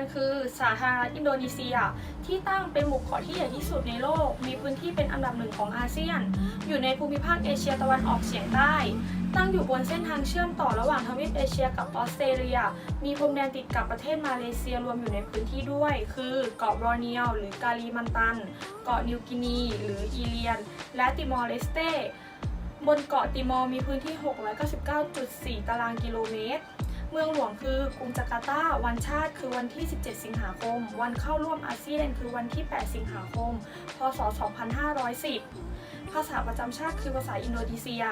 ันคือสาธารณรัฐอินโดนีเซีย ที่ตั้งเป็นหมู่เกาะที่ใหญ่ที่สุดในโลก มีพื้นที่เป็นอันดับหนึ่งของอาเซียน อยู่ในภูมิภาคเอเชียตะวันออกเฉียงใต้ ตั้งอยู่บนเส้นทางเชื่อมต่อระหว่างทวีปเอเชียกับออสเตรเลีย มีพรมแดนติดกับประเทศมาเลเซียรวมอยู่ในพื้นที่ด้วย คือเกาะบรอเนียวหรือกาลีมันตัน เกาะนิวกินี หรืออีเลียน และติมอร์เลสเตบนเกาะติมอร์มีพื้นที่ 699.4 ตารางกิโลเมตร เมืองหลวงคือกรุงจาการ์ตา วันชาติคือวันที่ 17 สิงหาคม วันเข้าร่วมอาเซียนคือวันที่ 8 สิงหาคม พศ 2510 ภาษาประจำชาติคือภาษาอินโดนีเซีย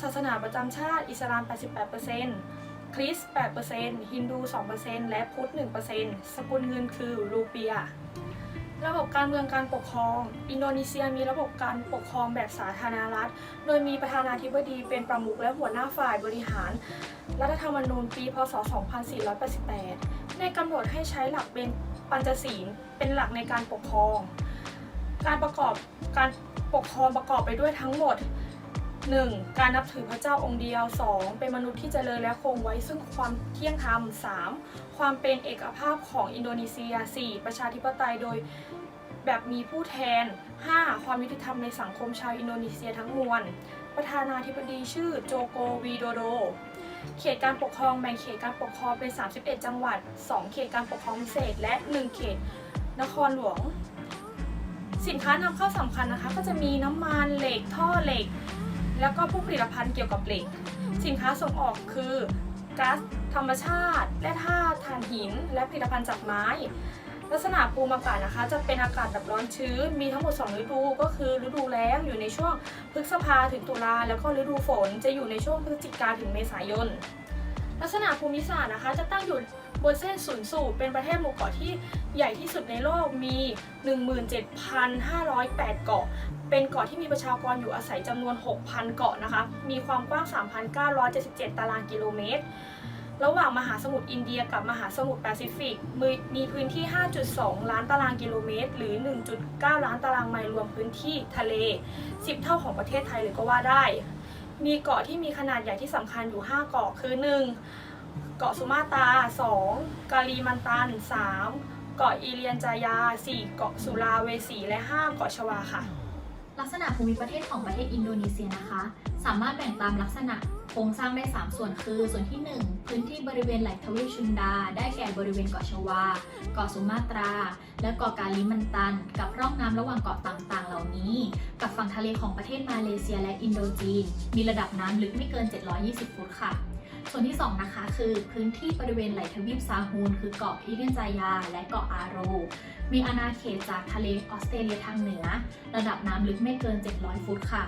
ศาสนาประจำชาติอิสลาม 88%คริสต์8%ฮินดู 2%และพุทธ 1%สกุลเงินคือรูเปีย ระบบการเมืองการปกครอง อินโดนีเซียมีระบบการปกครองแบบสาธารณรัฐ โดยมีประธานาธิบดีเป็นประมุขและหัวหน้าฝ่ายบริหาร รัฐธรรมนูญปี พศ 2488ในกำหนดให้ใช้หลักเป็นปัญจศีลเป็นหลักในการปกครอง การประกอบการปกครองประกอบไปด้วยทั้งหมด 1. การนับถือพระเจ้าองค์เดียว 2. เป็นมนุษย์ที่เจริญและคงไว้ซึ่งความเที่ยงธรรม 3. ความเป็นเอกภาพของอินโดนีเซีย 4. ประชาธิปไตยโดยแบบมีผู้แทน 5. ความยุติธรรมในสังคมชาวอินโดนีเซียทั้งมวล ประธานาธิบดีชื่อโจโกวีโดโด เขตการปกครองแบ่งเขตการปกครองเป็น 31 จังหวัด 2 เขตการปกครองพิเศษ และ 1 เขตนครหลวง สินค้านำเข้าสำคัญนะคะ ก็จะมีน้ำมันเหล็กท่อเหล็ก แล้วก็ผู้ผลิตภัณฑ์เกี่ยวกับเหล็ก สินค้าส่งออกคือก๊าซธรรมชาติ และธาตุถ่านหิน และผลิตภัณฑ์จากไม้ ลักษณะภูมิอากาศนะคะ จะเป็นอากาศแบบร้อนชื้น มีทั้งหมด 2 ฤดู ก็คือฤดูแล้งอยู่ในช่วงพฤษภาถึงตุลา แล้วก็ฤดูฝนจะอยู่ในช่วงพฤศจิกาถึงเมษายน ลักษณะภูมิศาสตร์นะคะ จะตั้งอยู่บนเส้นศูนย์สูตรเป็นประเทศหมู่เกาะที่ใหญ่ที่สุดในโลกมี 17,508 เกาะ เป็นเกาะที่มีประชากรอยู่อาศัยจำนวน 6,000 เกาะนะคะ มีความกว้าง 3,977 ตารางกิโลเมตร ระหว่างมหาสมุทรอินเดียกับมหาสมุทรแปซิฟิกมีมีพื้นที่ 5.2 ล้านตารางกิโลเมตร หรือ 1.9 ล้านตารางไมล์รวมพื้นที่ทะเล 10 เท่าของประเทศไทยเลยก็ว่าได้ มีเกาะที่มีขนาดใหญ่ที่สำคัญอยู่ 5 เกาะคือ 1. เกาะสุมาตรา 2. กาลีมันตัน 3. เกาะอีเลียนจายา 4. เกาะสุลาเวสี และ 5 เกาะชวาค่ะ ลักษณะภูมิประเทศของประเทศอินโดนีเซียนะคะ สามารถแบ่งตามลักษณะโครงสร้างได้ 3 ส่วนคือ ส่วนที่ 1 พื้นที่บริเวณไหลทวีปชุนดา ได้แก่บริเวณเกาะชวา เกาะสุมาตรา และเกาะกาลิมันตัน กับร่องน้ำระหว่างเกาะต่างๆ เหล่านี้ กับฝั่งทะเลของประเทศมาเลเซียและอินโดจีน มีระดับน้ำลึกไม่เกิน 720 ฟุตค่ะ ส่วนที่ 2 นะคะ คือพื้นที่บริเวณไหลทวีปซาฮูนคือเกาะอีเลียนจายา และเกาะอาโร มีอาณาเขตจากทะเลออสเตรเลียทางเหนือ ระดับน้ำลึกไม่เกิน 700 ฟุตค่ะ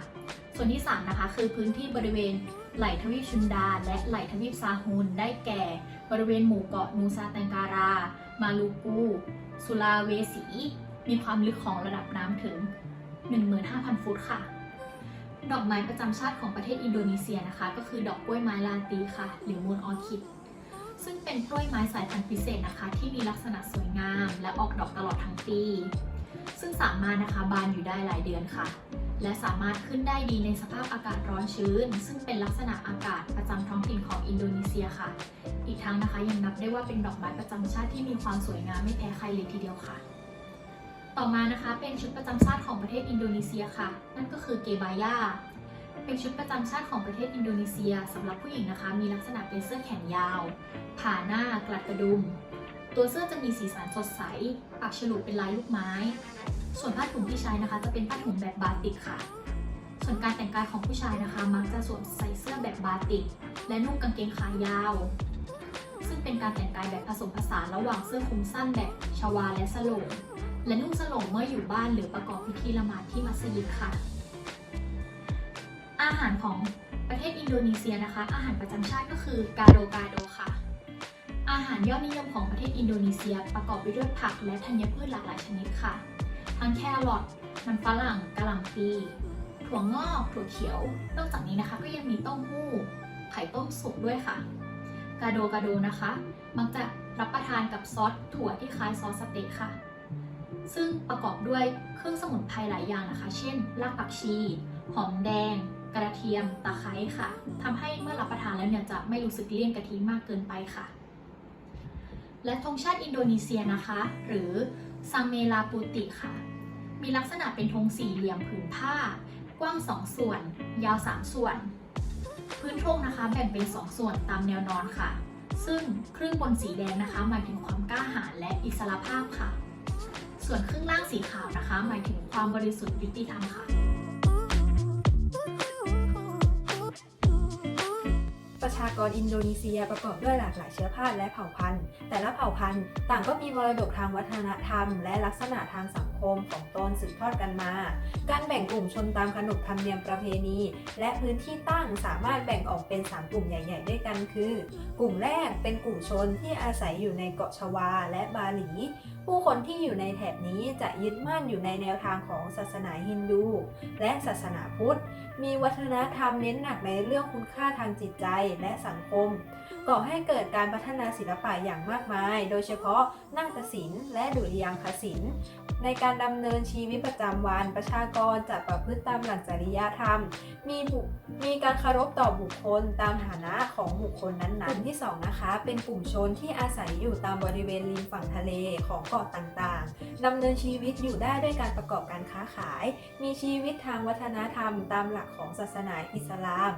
ส่วนที่ 3 นะคะ คือพื้นที่บริเวณไหลทวีปชุนดา และไหลทวีปซาฮุนได้แก่ บริเวณหมู่เกาะนูซาแตงการา มาลูกูสุลาเวสี มีความลึกของระดับน้ำถึง 15,000 ฟุตค่ะ ดอกไม้ประจำชาติของประเทศอินโดนีเซียนะคะ ก็คือดอกกล้วยไม้ลาตีค่ะ หรือมูนออคิด ซึ่งเป็นกล้วยไม้สายพันธุ์พิเศษนะคะ ที่มีลักษณะสวยงาม และออกดอกตลอดทั้งปี ซึ่งสามารถนะคะบานอยู่ได้หลายเดือนค่ะ และสามารถขึ้นได้ดีในสภาพอากาศร้อนชื้น ซึ่งเป็นลักษณะอากาศประจำท้องถิ่นของอินโดนีเซียค่ะ อีกทั้งนะคะยังนับได้ว่าเป็นดอกไม้ประจำชาติที่มีความสวยงามไม่แพ้ใครเลยทีเดียวค่ะ ต่อมานะคะเป็นชุดประจำชาติของประเทศอินโดนีเซียค่ะ นั่นก็คือเกบายาเป็นชุดประจำชาติของประเทศอินโดนีเซียสำหรับผู้หญิงนะคะ มีลักษณะเป็นเสื้อแขนยาว ผ่าหน้ากลัดกระดุม ตัวเสื้อจะมีสีสันสดใส ปักฉลุเป็นลายลูกไม้ ส่วนผ้าถุงที่ใช้นะคะจะเป็นผ้าถุงแบบบาติกค่ะ ส่วนการแต่งกายของผู้ชายนะคะ มักจะสวมใส่เสื้อแบบบาติก และนุ่งกางเกงขายาว ซึ่งเป็นการแต่งกายแบบผสมผสานระหว่างเสื้อคลุมสั้นแบบชวาและสโลง และนุ่งสลงเมื่ออยู่บ้านหรือประกอบพิธีละหมาดที่มัสยิดค่ะ อาหารของประเทศอินโดนีเซียนะคะ อาหารประจำชาติก็คือกาโดกาโดค่ะ อาหารยอดนิยมของประเทศอินโดนีเซีย ประกอบไปด้วยผักและธัญพืชหลากหลายชนิดค่ะ ทั้งแครอทมันฝรั่งกะหล่ำปีถั่วงอก ถั่วเขียว นอกจากนี้นะคะก็ยังมีเต้าหู้ ไข่ต้มสุกด้วยค่ะ กาโดกาโดนะคะ มักจะรับประทานกับซอสถั่วที่คล้ายซอสสเต็กค่ะ ซึ่งประกอบด้วยเครื่องสมุนไพรหลายอย่างนะคะ เช่น รากผักชี หอมแดง กระเทียม ตะไคร้ค่ะทำให้เมื่อรับประทานแล้วเนี่ยจะไม่รู้สึกเลี่ยนกะทิมากเกินไปค่ะ และธงชาติอินโดนีเซียนะคะ หรือซังเมลาปูติค่ะ มีลักษณะเป็นธงสี่เหลี่ยมผืนผ้า กว้าง 2 ส่วน ยาว 3 ส่วน พื้นธงนะคะแบ่งเป็น 2 ส่วนตามแนวนอนค่ะ ซึ่งครึ่งบนสีแดงนะคะหมายถึงความกล้าหาญและอิสรภาพค่ะ ส่วนครึ่งล่างสีขาวนะคะ หมายถึงความบริสุทธิ์ยุติธรรมค่ะ ประชากรอินโดนีเซียประกอบด้วยหลากหลายเชื้อชาติและเผ่าพันธุ์ แต่ละเผ่าพันธุ์ ต่างก็มีมรดกทางวัฒนธรรม และลักษณะทางสังคมของตนสืบทอดกันมา การแบ่งกลุ่มชนตามขนบธรรมเนียมประเพณี และพื้นที่ตั้งสามารถแบ่งออกเป็น 3 กลุ่มใหญ่ ๆ ด้วยกันคือ กลุ่มแรกเป็นกลุ่มชนที่อาศัยอยู่ในเกาะชวาและบาหลี ผู้คนที่อยู่ในแถบนี้จะยึดมั่นอยู่ในแนวทางของศาสนาฮินดู และศาสนาพุทธ มีวัฒนธรรมเน้นหนักในเรื่องคุณค่าทางจิตใจและสังคม ก่อให้เกิดการพัฒนาศิลปะอย่างมากมาย โดยเฉพาะนั่งศิลป์และดุริยางคศิลป์ ในการดำเนินชีวิตประจำวัน ประชากรจะประพฤติตามหลักจริยธรรม มีมีการเคารพต่อบุคคลตามฐานะของบุคคลนั้นๆกลุ่มที่สองนะคะ เป็นกลุ่มชนที่อาศัยอยู่ตามบริเวณริมฝั่งทะเลของเกาะต่างๆดำเนินชีวิตอยู่ได้ด้วยการประกอบการค้าขาย มีชีวิตทางวัฒนธรรม ตามหลักของศาสนาอิสลาม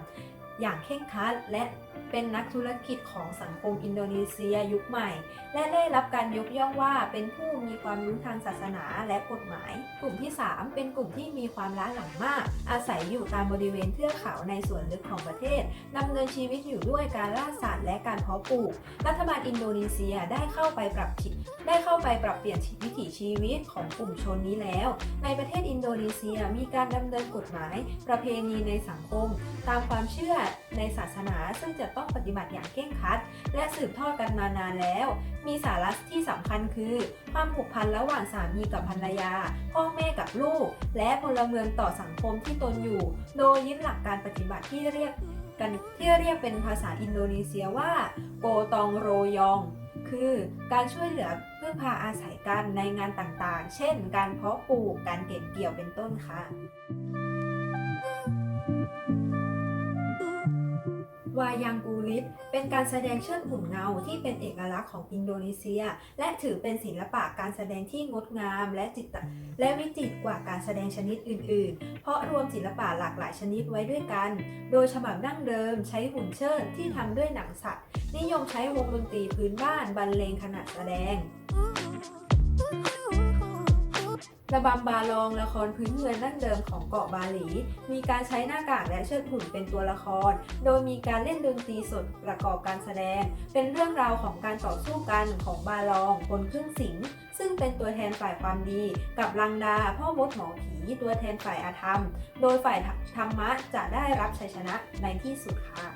อย่างเคร่งครัดและ เป็นนักธุรกิจของสังคมอินโดนีเซียยุคใหม่ และได้รับการยกย่องว่าเป็นผู้มีความรู้ทางศาสนาและกฎหมาย กลุ่มที่ 3 เป็นกลุ่มที่มีความล้าหลังมาก อาศัยอยู่ตามบริเวณเทือกเขาในส่วนลึกของประเทศดำเนินชีวิตอยู่ด้วยการล่าสัตว์และการเพาะปลูก รัฐบาลอินโดนีเซียได้เข้าไปปรับชีได้เข้าไปปรับเปลี่ยนวิถีชีวิตของกลุ่มชนนี้แล้ว ในประเทศอินโดนีเซียมีการดำเนินกฎหมาย ประเพณีในสังคม ตามความเชื่อในศาสนาซึ่งจะต้องปฏิบัติอย่างเคร่งครัด และสืบทอดกันมานานแล้ว มีสาระที่สำคัญคือ ความผูกพันระหว่างสามีกับภรรยา พ่อแม่กับลูก และพลเมืองต่อสังคมที่ตนอยู่ โดยยึดหลักการปฏิบัติที่เรียกกันที่เรียกเป็นภาษาอินโดนีเซียว่า โกตองโรยอง คือการช่วยเหลือเพึ่งพาอาศัยกันในงานต่างๆ เช่น การเพาะปลูก การเก็บเกี่ยวเป็นต้นค่ะ วายังกูลิตเป็นการแสดงเชิดหุ่นเงาที่เป็นเอกลักษณ์ของอินโดนีเซีย และถือเป็นศิลปะการแสดงที่งดงามและจิตและวิจิตรกว่าการแสดงชนิดอื่น ๆ เพราะรวมศิลปะหลากหลายชนิดไว้ด้วยกัน โดยฉบับดั้งเดิมใช้หุ่นเชิดที่ทำด้วยหนังสัตว์ นิยมใช้วงดนตรีพื้นบ้านบรรเลงขณะแสดง ระบำบาลองละครพื้นเมืองดั้งเดิมของเกาะบาหลี มีการใช้หน้ากากและเชิดหุ่นเป็นตัวละคร โดยมีการเล่นดนตรีสดประกอบการแสดง เป็นเรื่องราวของการต่อสู้กันของบาลองบนเครื่องสิงห์ซึ่งเป็นตัวแทนฝ่ายความดี กับลังดาพ่อมดหมอผีตัวแทนฝ่ายอาธรรม โดยฝ่ายธรรมะจะได้รับชัยชนะในที่สุดค่ะ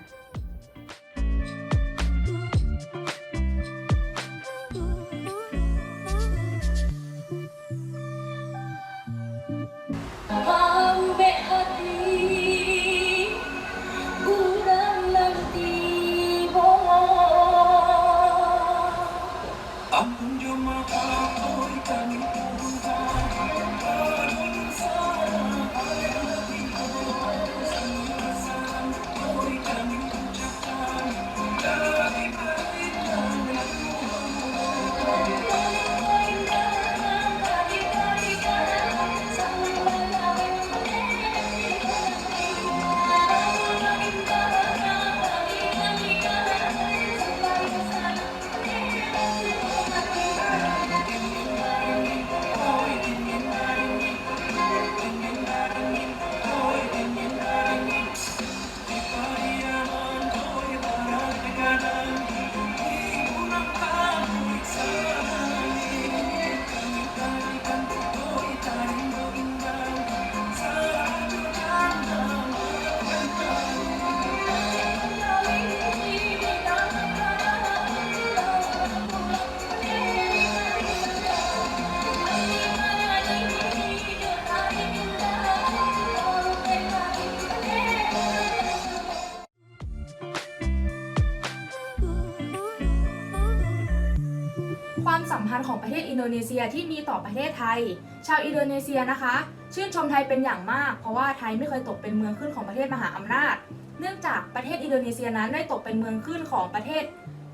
โดนีเซียที่มีต่อประเทศไทย ชาวอินโดนีเซียนะคะ ชื่นชมไทยเป็นอย่างมาก เพราะว่าไทยไม่เคยตกเป็นเมืองขึ้นของประเทศมหาอำนาจ เนื่องจากประเทศอินโดนีเซียนั้นได้ตกเป็นเมืองขึ้นของประเทศ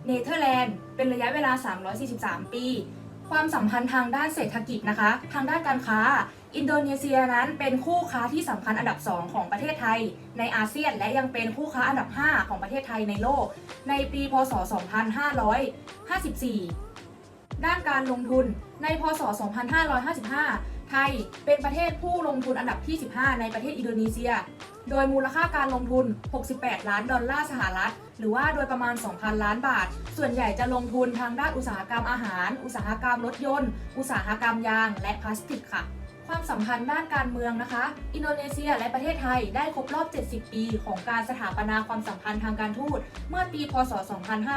เนเธอร์แลนด์เป็นระยะเวลา 343 ปี ความสัมพันธ์ทางด้านเศรษฐกิจนะคะ ทางด้านการค้า อินโดนีเซียนั้นเป็นคู่ค้าที่สำคัญอันดับ 2 ของประเทศไทย ในอาเซียนและยังเป็นคู่ค้าอันดับ 5 ของประเทศไทยในโลก ในปีพศ 2554 ด้านการลงทุนในพศ 2555 ไทยเป็นประเทศผู้ลงทุนอันดับที่ 15 ในประเทศอินโดนีเซีย โดยมูลค่าการลงทุน 68 ล้านดอลลาร์สหรัฐ หรือว่าโดยประมาณ 2,000 ล้านบาท ส่วนใหญ่จะลงทุนทางด้านอุตสาหกรรมอาหาร อุตสาหกรรมรถยนต์ อุตสาหกรรมยาง และพลาสติกค่ะ ความสัมพันธ์ด้านการเมืองนะคะ อินโดนีเซียและประเทศไทยได้ครบรอบ 70 ปี ของการสถาปนาความสัมพันธ์ทางการทูต เมื่อปีพศ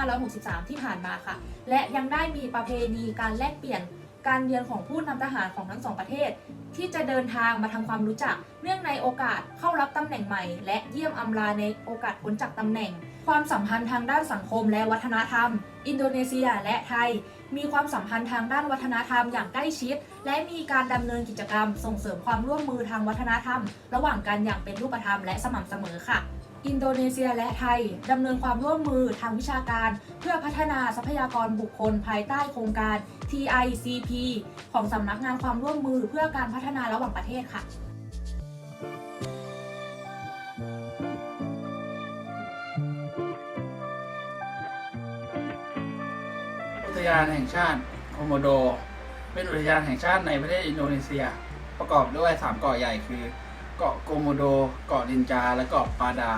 2563 ที่ผ่านมาค่ะ และยังได้มีประเพณีการแลกเปลี่ยนการเยือนของผู้นำทหารของทั้งสองประเทศ ที่จะเดินทางมาทำความรู้จัก เนื่องในโอกาสเข้ารับตำแหน่งใหม่ และเยี่ยมอำลาในโอกาสพ้นจากตำแหน่ง ความสัมพันธ์ทางด้านสังคมและวัฒนธรรม อินโดนีเซียและไทย มีความสัมพันธ์ทางด้านวัฒนธรรมอย่างใกล้ชิด และมีการดำเนินกิจกรรม ส่งเสริมความร่วมมือทางวัฒนธรรม ระหว่างกันอย่างเป็นรูปธรรมและสม่ำเสมอค่ะ อินโดนีเซียและไทยดำเนินความร่วมมือทางวิชาการ เพื่อพัฒนาทรัพยากรบุคคลภายใต้โครงการ TICP ของสำนักงานความร่วมมือเพื่อการพัฒนาระหว่างประเทศค่ะ ยานแห่งชาติโคโมโด เป็นอุทยานแห่งชาติในประเทศอินโดนีเซีย ประกอบด้วย 3 เกาะใหญ่คือ เกาะโกโมโด เกาะลินจา และเกาะปาดา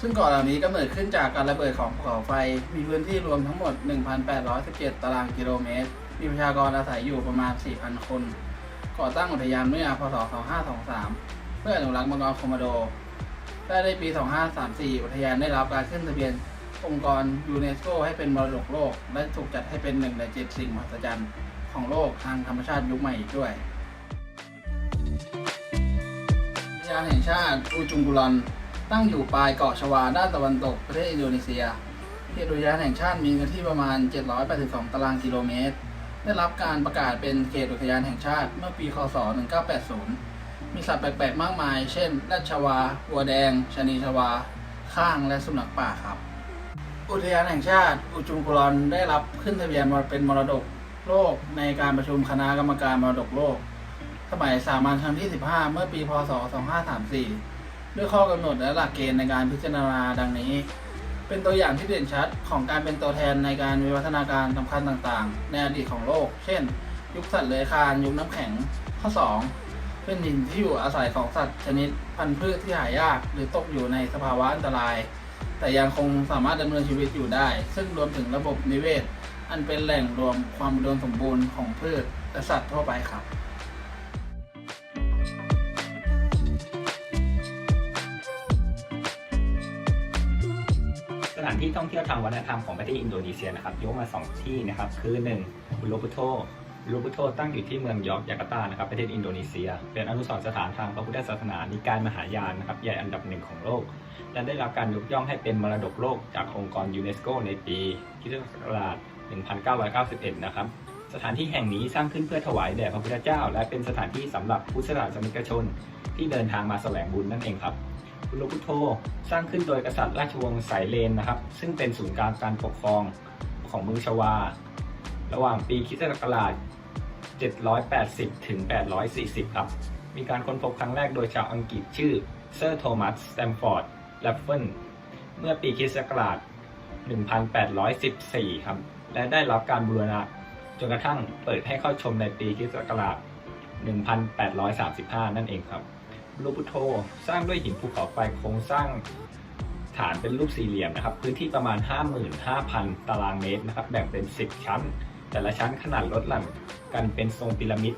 ซึ่งเกาะเหล่านี้กำเนิดขึ้นจากการระเบิดของภูเขาไฟ มีพื้นที่รวมทั้งหมด 1,817 ตารางกิโลเมตร มีประชากรอาศัยอยู่ประมาณ 4,000 คน ก่อตั้งอุทยานเมื่อพศ 2523 เพื่ออนุรักษ์มังกรโคโมโดและในปี 2534 อุทยานได้รับการขึ้นทะเบียน องค์กรยูเนสโกให้เป็นมรดกโลก และถูกจัดให้เป็นหนึ่งในเจ็ดสิ่งมหัศจรรย์ของโลกทางธรรมชาติยุคใหม่อีกด้วยอุทยานแห่งชาติอูจุงกุลอนตั้งอยู่ปลายเกาะชวาด้านตะวันตกประเทศอินโดนีเซียเขตอุทยานแห่งชาติมีเนื้อที่ประมาณ 782 ตารางกิโลเมตร ได้รับการประกาศเป็นเขตอุทยานแห่งชาติเมื่อปี คศ 1980 มีสัตว์แปลก ๆ มากมาย เช่น ราชวาวัวแดงชะนีชวา ข้าง และสุนัขป่าครับ อุทยานแห่งชาติ อุจุงกุลอนได้รับขึ้นทะเบียนมาเป็นมรดกโลกในการประชุมคณะกรรมการมรดกโลก สมัยสามัญครั้งที่ 15 เมื่อปี พศ 2534 ด้วยข้อกำหนดและหลักเกณฑ์ในการพิจารณาดังนี้ เป็นตัวอย่างที่เด่นชัดของการเป็นตัวแทนในการวิวัฒนาการสำคัญต่างๆ ในอดีตของโลก เช่น ยุคสัตว์เลื้อยคลานยุคน้ำแข็ง ข้อ 2 เป็นถิ่นที่อยู่อาศัยของสัตว์ชนิดพันธุ์พืชที่หายาก หรือตกอยู่ในสภาวะอันตราย แต่ยังคงสามารถดำเนินชีวิตอยู่ได้ ซึ่งรวมถึงระบบนิเวศ อันเป็นแหล่งรวมความอุดมสมบูรณ์ของพืชและสัตว์ทั่วไปครับสถานที่ท่องเที่ยวทางวัฒนธรรมของประเทศอินโดนีเซียนะครับยกมา 2 ที่นะครับ คือ 1 อุโลปุโตอุโลปุโตตั้งอยู่ที่เมืองยอร์กจาการ์ตานะครับประเทศอินโดนีเซีย เป็นอนุสรณ์สถานทางพระพุทธศาสนานิกายมหายานนะครับใหญ่อันดับหนึ่งของโลก และได้รับการยกย่องให้เป็นมรดกโลกจากองค์กรยูเนสโกในปีคริสตศักราช1991 นะครับสถานที่แห่งนี้สร้างขึ้นเพื่อถวายแด่พระพุทธเจ้า และเป็นสถานที่สำหรับพุทธศาสนิกชน ที่เดินทางมาแสวงบุญนั่นเองครับอุโลพุโทสร้างขึ้นโดยกษัตริย์ราชวงศ์สายเลนนะครับ ซึ่งเป็นศูนย์กลางการปกครองของเมืองชวา ระหว่างปีคิสตศักราช 780 ถึง 840 ครับ มีการค้นพบครั้งแรกโดยชาวอังกฤษชื่อเซอร์โทมัสสแตมฟอร์ดแลฟเฟนเมื่อปีคริสตศักราช 1814 ครับ และได้รับการบูรณะจนกระทั่งเปิดให้เข้าชมในปีคริสตศักราช 1835 นั่นเองครับรูปพุทโธสร้างด้วยหินภูเขาไฟโครงสร้างฐานเป็นรูปสี่เหลี่ยมนะครับ พื้นที่ประมาณ 55,000 ตารางเมตรนะครับ แบ่งเป็น 10 ชั้น แต่ละชั้นขนาดลดหลั่นกันเป็นทรงพีระมิด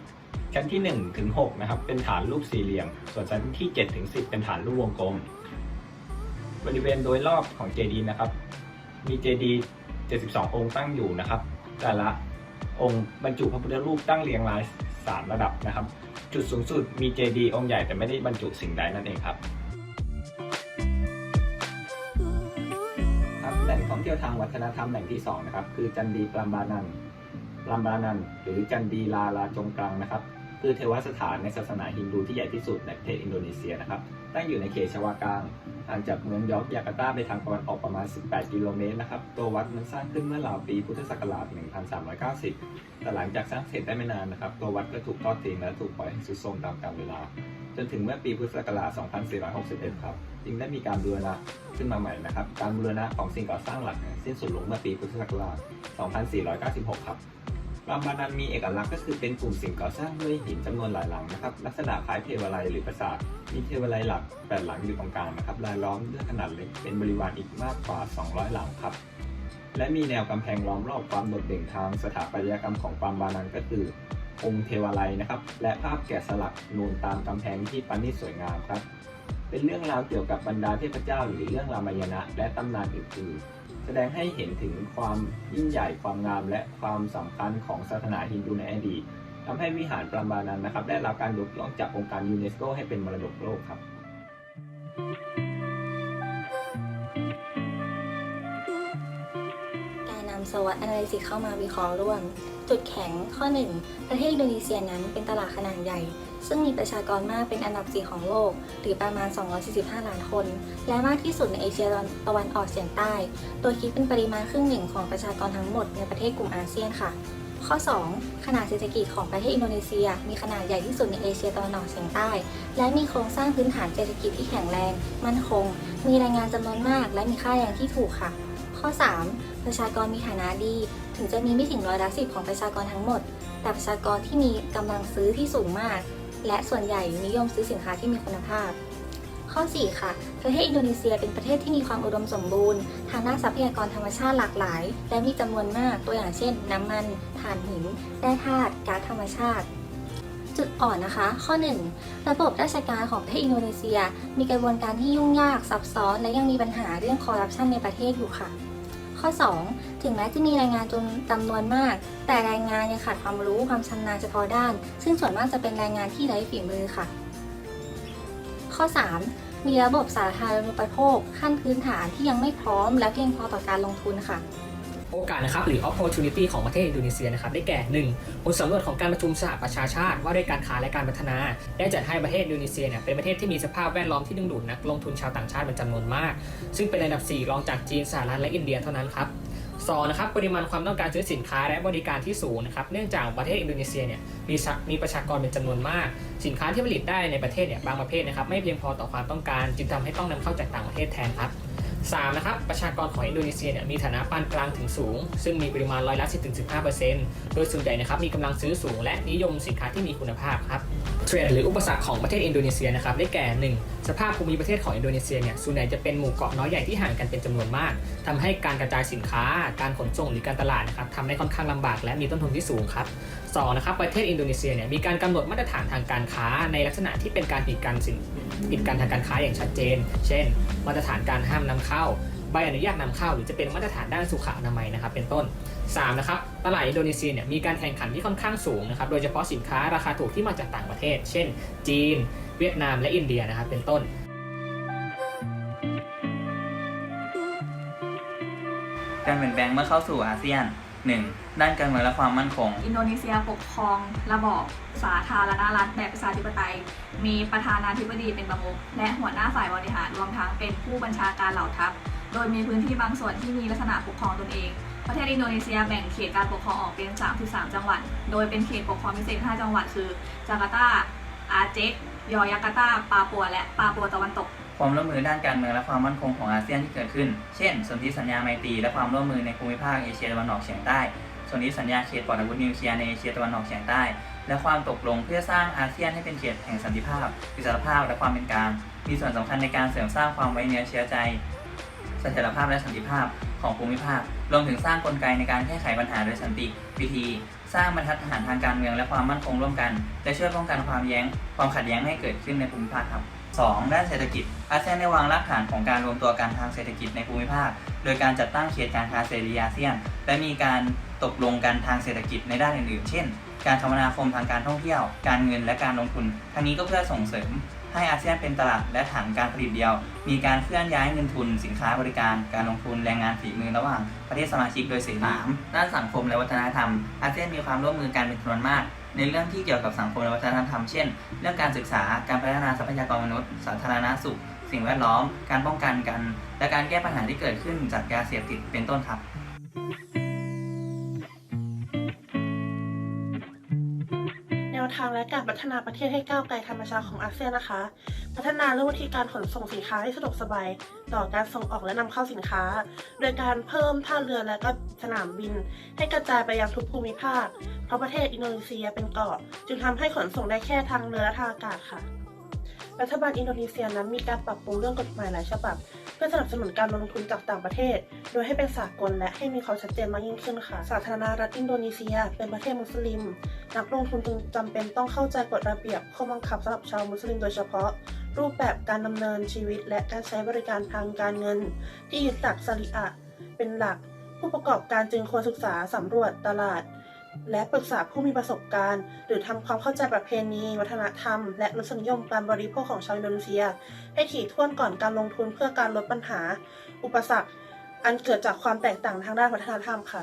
ชั้นที่1ถึง6นะครับเป็นฐานรูปสี่เหลี่ยม ส่วนชั้นที่7ถึง10 เป็นฐานรูปวงกลม บริเวณโดยรอบของเจดีย์นะครับ มีเจดีย์72 องค์ตั้งอยู่นะครับ แต่ละองค์บรรจุพระพุทธรูปตั้งเรียงราย 3 ระดับนะครับ จุดสูงสุดมีเจดีย์องค์ใหญ่แต่ไม่ได้บรรจุสิ่งใดนั่นเองครับครับแหล่งท่องเที่ยวทางวัฒนธรรมแหล่งที่2นะครับคือจันดีปรัมบานัน ปรัมบานันหรือจันดีลาลาจงกรังนะครับ คือเทวสถานในศาสนาฮินดูที่ใหญ่ที่สุดในประเทศอินโดนีเซียนะครับตั้งอยู่ในเขตชวากลางห่างจากเมืองยอร์กยาการ์ตาไปทางตะวันออกประมาณ 18 กิโลเมตรนะครับตัววัดมันสร้างขึ้นเมื่อราวปีพุทธศักราช 1390 แต่หลังจากสร้างเสร็จได้ไม่นานนะครับตัววัดก็ถูกทอดทิ้งและถูกปล่อยให้ทรุดโทรมตามกาลเวลา จนถึงเมื่อปีพุทธศักราช 2461 ครับจึงได้มีการบูรณะขึ้นมาใหม่นะครับ การบูรณะของสิ่งก่อสร้างหลักสิ้นสุดลงเมื่อปีพุทธศักราช 2496 ครับ รามบานันมีเอกลักษณ์ก็คือเป็นกลุ่มสิ่งก่อสร้างด้วยหินจำนวนหลายหลังนะครับ ลักษณะคล้ายเทวาลัยหรือปราสาทมีเทวาลัยหลัก8หลังอยู่ตรงกลางนะครับรายล้อมด้วยขนาดเล็กเป็นบริวารอีกมากกว่า 200 หลังครับ และมีแนวกำแพงล้อมรอบความโดดเด่นทางสถาปัตยกรรมของปามบานันก็คือ องค์เทวาลัยนะครับ และภาพแกะสลักนูนตามกำแพงที่ประณีตสวยงามครับ เป็นเรื่องราวเกี่ยวกับบรรดาเทพเจ้า หรือเรื่องรามายณะและตำนานอื่นๆ แสดงให้เห็นถึงความยิ่งใหญ่ความงามและความสำคัญของศาสนาฮินดูในอดีตทำให้วิหารปรามบานันนะครับ ได้รับการยกย่องจากองค์การยูเนสโกให้เป็นมรดกโลกครับการนำ SWOT Analysis เข้ามาวิเคราะห์ร่วม จุดแข็งข้อ 1 ประเทศอินโดนีเซียนั้นเป็นตลาดขนาดใหญ่ ซึ่งมีประชากรมากเป็นอันดับ 4 ของโลก หรือประมาณ 245 ล้านคน และมากที่สุดในเอเชียตะวันออกเฉียงใต้ โดยคิดเป็นปริมาณครึ่งหนึ่งของประชากรทั้งหมดในประเทศกลุ่มอาเซียนค่ะข้อ 2 ขนาดเศรษฐกิจของประเทศอินโดนีเซีย มีขนาดใหญ่ที่สุดในเอเชียตะวันออกเฉียงใต้ และมีโครงสร้างพื้นฐานเศรษฐกิจที่แข็งแรง มั่นคง มีแรงงานจำนวนมาก และมีค่าแรงที่ถูกค่ะ ข้อ 3 ประชากรมีฐานะดี ถึงจะมีไม่ถึงร้อยละสิบของประชากรทั้งหมด แต่ประชากรที่มีกำลังซื้อที่สูงมาก และส่วนใหญ่นิยมซื้อสินค้าที่มีคุณภาพ ข้อ 4 ค่ะ ประเทศอินโดนีเซียเป็นประเทศที่มีความอุดมสมบูรณ์ ทางด้านทรัพยากรธรรมชาติหลากหลาย และมีจำนวนมากตัวอย่างเช่น น้ำมันถ่านหินแร่ธาตุก๊าซธรรมชาติจุดอ่อนนะคะ ข้อ 1 ระบบราชการของประเทศอินโดนีเซีย มีกระบวนการที่ยุ่งยากซับซ้อน และยังมีปัญหาเรื่องคอร์รัปชันในประเทศอยู่ค่ะ ข้อ 2 ถึงแม้จะมีแรงงานจำนวนมาก แต่แรงงานยังขาดความรู้ความชำนาญเฉพาะด้าน ซึ่งส่วนมากจะเป็นแรงงานที่ไร้ฝีมือค่ะ ข้อ 3 มีระบบสาธารณูปโภคขั้นพื้นฐานที่ยังไม่พร้อมและเพียงพอต่อการลงทุนค่ะ โอกาสนะครับหรือ opportunity ของประเทศอินโดนีเซียนะครับได้แก่ 1. ผลสำรวจของการประชุมสหประชาชาติ ว่าด้วยการค้าและการพัฒนา ได้จัดให้ประเทศอินโดนีเซียเนี่ยเป็นประเทศที่มีสภาพแวดล้อมที่ดึงดูดนักลงทุนชาวต่างชาติเป็นจำนวนมาก ซึ่งเป็นอันดับ 4 รองจากจีนสหรัฐและอินเดียเท่านั้นครับสองนะครับปริมาณความต้องการซื้อสินค้าและบริการที่สูงนะครับเนื่องจากประเทศอินโดนีเซียเนี่ยมีมีประชากรเป็นจำนวนมาก สินค้าที่ผลิตได้ในประเทศเนี่ยบางประเภทนะครับไม่เพียงพอต่อความต้องการ จึงทำให้ต้องนำเข้าจากต่างประเทศแทนครับ 3นะครับประชากรของอินโดนีเซียเนี่ยมีฐานะปานกลางถึงสูง ซึ่งมีปริมาณร้อยละ10-15%โดยส่วนใหญ่นะครับมีกำลังซื้อสูงและนิยมสินค้าที่มีคุณภาพครับเทรนด์หรืออุปสรรคของประเทศอินโดนีเซียนะครับได้แก่ 1. สภาพภูมิประเทศของอินโดนีเซียเนี่ยส่วนใหญ่จะเป็นหมู่เกาะน้อยใหญ่ที่ห่างกันเป็นจำนวนมากทำให้การกระจายสินค้า การขนส่งหรือการตลาดนะครับทำได้ค่อนข้างลำบากและมีต้นทุนที่สูงครับสองนะครับประเทศอินโดนีเซียเนี่ยมีการกำหนดมาตรฐานทางการค้าในลักษณะที่เป็นการปิดการสินปิดการทางการค้าอย่างชัดเจน เช่น มาตรฐานการห้ามนำเข้า ใบอนุญาตนำเข้าหรือจะเป็นมาตรฐานด้านสุขอนามัยนะครับ เป็นต้น 3. นะครับตลาดอินโดนีเซียเนี่ยมีการแข่งขันที่ค่อนข้างสูงนะครับโดยเฉพาะสินค้าราคาถูกที่มาจากต่างประเทศ เช่น จีน เวียดนามและอินเดียนะครับเป็นต้นการเปลี่ยนแปลงเมื่อเข้าสู่อาเซียน 1. ด้านการเมืองและความมั่นคง อินโดนีเซียปกครองระบอบสาธารณรัฐแบบประชาธิปไตย มีประธานาธิบดีเป็นประมุขและหัวหน้าฝ่ายบริหารรวมทั้งเป็นผู้บัญชาการเหล่าทัพ โดยมีพื้นที่บางส่วนที่มีลักษณะปกครองตนเอง ประเทศอินโดนีเซียแบ่งเขตการปกครองออกเป็น 33 จังหวัด โดยเป็นเขตปกครองพิเศษ 5 จังหวัด คือ จาการ์ตา อาเจกยอยาการ์ตา ปาปัว และปาปัวตะวันตก ความร่วมมือด้านการเมืองและความมั่นคงของอาเซียนที่เกิดขึ้น เช่น สนธิสัญญาไมตรีและความร่วมมือในภูมิภาคเอเชียตะวันออกเฉียงใต้ สนธิสัญญาเขตปลอดอาวุธนิวเคลียร์ในเอเชียตะวันออกเฉียงใต้ และความตกลงเพื่อสร้างอาเซียนให้เป็นเขตแห่งสันติภาพอิสรภาพ และความเป็นกลาง มีส่วนสำคัญในการเสริมสร้างความไว้เนื้อเชื้อใจ เสถียรภาพและสันติภาพของภูมิภาค รวมถึงสร้างกลไกในการแก้ไขปัญหาโดยสันติวิธี สร้างบรรทัดฐานทางการเมืองและความมั่นคงร่วมกันและช่วยป้องกันความแย้ง ความขัดแย้งให้เกิดขึ้นในภูมิภาคครับ 2. ด้านเศรษฐกิจ อาเซียนได้วางรากฐานของการรวมตัวกันทางเศรษฐกิจในภูมิภาค โดยการจัดตั้งเขตการค้าเสรีอาเซียน และมีการตกลงกันทางเศรษฐกิจในด้านอื่นๆ เช่น การคมนาคมทางการท่องเที่ยว การเงินและการลงทุน ทั้งนี้ก็เพื่อส่งเสริม ให้อาเซียนเป็นตลาดและฐานการผลิตเดียว มีการเคลื่อนย้ายเงินทุน สินค้าบริการ การลงทุนแรงงานฝีมือระหว่างประเทศสมาชิกโดยเสรีด้านสังคมและวัฒนธรรม อาเซียนมีความร่วมมือกันเป็นจำนวนมาก ในเรื่องที่เกี่ยวกับสังคมและวัฒนธรรม เช่น เรื่องการศึกษา การพัฒนาทรัพยากรมนุษย์ สาธารณสุข สิ่งแวดล้อม การป้องกันกัน และการแก้ปัญหาที่เกิดขึ้นจากยาเสพติด เป็นต้นครับางและการพัฒนาประเทศให้ก้าวไกลธรรมชาติของอาเซียนนะคะ พัฒนาเรื่องวิธีการขนส่งสินค้าให้สะดวกสบาย ต่อการส่งออกและนำเข้าสินค้า โดยการเพิ่มท่าเรือและก็สนามบิน ให้กระจายไปยังทุกภูมิภาค เพราะประเทศอินโดนีเซียเป็นเกาะจึงทำให้ขนส่งได้แค่ทางเรือและทางอากาศค่ะ รัฐบาลอินโดนีเซียนั้นมีการปรับปรุงเรื่องกฎหมายหลายฉบับ พื่อสนับสนุนการลงทุนจากต่างประเทศ โดยให้เป็นสากลและให้มีความชัดเจนมากยิ่งขึ้นค่ะ สาธารณรัฐอินโดนีเซีย เป็นประเทศมุสลิม นักลงทุนจึงจำเป็นต้องเข้าใจกฎระเบียบข้อบังคับสำหรับชาวมุสลิมโดยเฉพาะ รูปแบบการดำเนินชีวิต และการใช้บริการทางการเงิน ที่ยึดหลักซาริอะเป็นหลัก ผู้ประกอบการจึงควรศึกษาสำรวจตลาด และปรึกษาผู้มีประสบการณ์ หรือทำความเข้าใจประเพณี วัฒนธรรม และรสนิยมการบริโภคของชาวอินโดนีเซีย ให้ถี่ถ้วนก่อนการลงทุนเพื่อการลดปัญหา อุปสรรค อันเกิดจากความแตกต่างทางด้านวัฒนธรรมค่ะ